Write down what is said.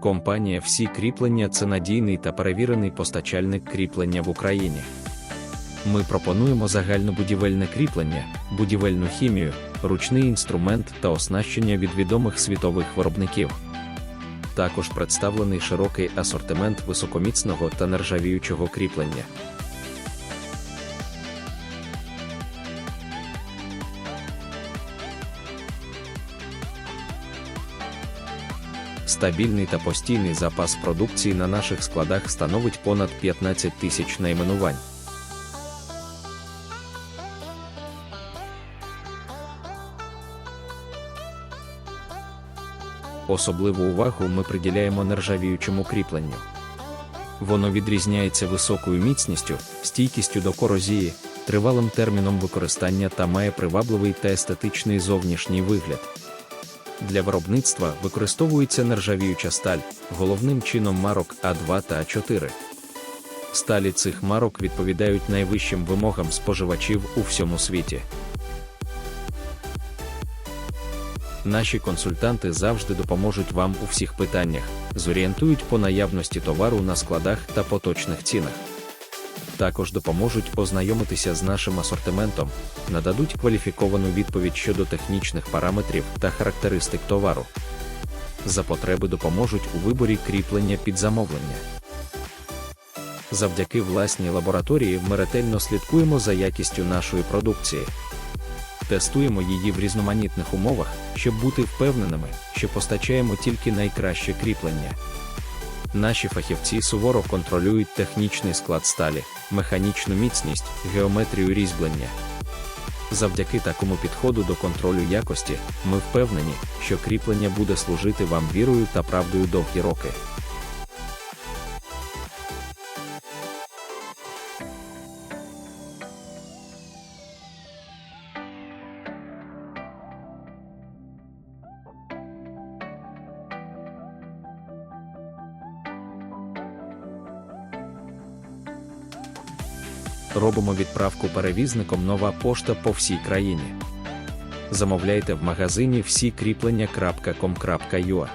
Компанія Всі кріплення це надійний та перевірений постачальник кріплення в Україні. Ми пропонуємо загальнобудівельне кріплення, будівельну хімію, ручний інструмент та оснащення від відомих світових виробників. Також представлений широкий асортимент високоміцного та нержавіючого кріплення. Стабільний та постійний запас продукції на наших складах становить понад 15 тисяч найменувань. Особливу увагу ми приділяємо нержавіючому кріпленню. Воно відрізняється високою міцністю, стійкістю до корозії, тривалим терміном використання та має привабливий та естетичний зовнішній вигляд. Для виробництва використовується нержавіюча сталь, головним чином марок А2 та А4. Сталі цих марок відповідають найвищим вимогам споживачів у всьому світі. Наші консультанти завжди допоможуть вам у всіх питаннях, зорієнтують по наявності товару на складах та поточних цінах. Також допоможуть ознайомитися з нашим асортиментом, нададуть кваліфіковану відповідь щодо технічних параметрів та характеристик товару. За потреби допоможуть у виборі кріплення під замовлення. Завдяки власній лабораторії ми ретельно слідкуємо за якістю нашої продукції. Тестуємо її в різноманітних умовах, щоб бути впевненими, що постачаємо тільки найкраще кріплення. Наші фахівці суворо контролюють технічний склад сталі, механічну міцність, геометрію різьблення. Завдяки такому підходу до контролю якості, ми впевнені, що кріплення буде служити вам вірою та правдою довгі роки. Робимо відправку перевізником нова пошта по всій країні. Замовляйте в магазині всі кріплення.com.ua